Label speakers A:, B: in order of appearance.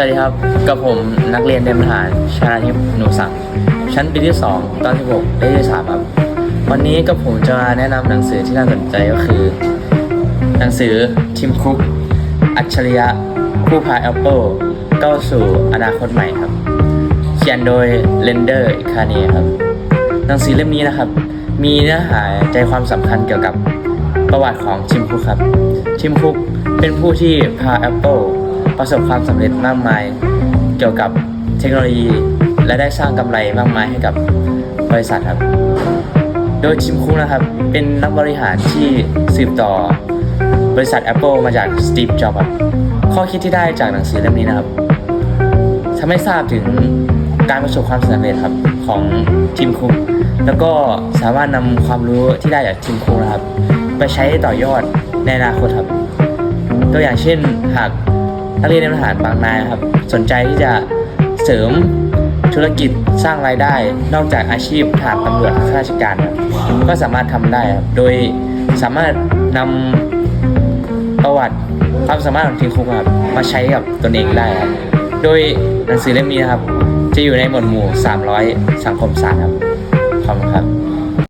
A: วัสดีครับ กับผมนักเรียนเตรียมทหารชาทิพย์หนูสังชั้นปีที่ 2 ตอนที่6ได้ที่3ครับ วันนี้ก็ผมจะมาแนะนำหนังสือที่น่าสนใจก็คือ หนังสือทิมคุก อัจฉริยะผู้พาแอปเปิลก้าวสู่อนาคตใหม่ครับ เขียนโดยเรนเดอร์คาเนีครับ หนังสือเล่มนี้นะครับ มีเนื้อหาใจความสำคัญเกี่ยวกับประวัติของทิมคุกครับ ทิมคุกเป็นผู้ที่พา Apple ป ประสบความสำเร็จมากมาย เกี่ยวกับเทคโนโลยี และได้สร้างกำไรมากมายให้กับบริษัทครับ โดยทิมคุกนะครับ เป็นนักบริหารที่สืบต่อบริษัท Apple มาจากสตีฟจ็อบส์ข้อคิดที่ได้จากหนังสือเล่มนี้นะครับทำให้ทราบถึงการประสบความสำเร็จครับของทีมคุกแล้วก็สามารถนำความรู้ที่ได้จากทีมคุกนะครับ ไปใช้ต่อยอดในอนาคตครับ ตัวอย่างเช่นหาก นักเรียนในทหารบางนายครับ สนใจที่จะเสริมธุรกิจสร้างรายได้ นอกจากอาชีพทหารตำรวจข้าราชการครับก็สามารถทำได้ครับโดยสามารถนำประวัติความสามารถของทีมคุกครับมาใช้กับตนเองได้ครับ โดยหนังสือเล่มนี้นะครับ จะอยู่ในหมวดหมู่ 300 สังคมศาสตร์ครับขอบคุณครับ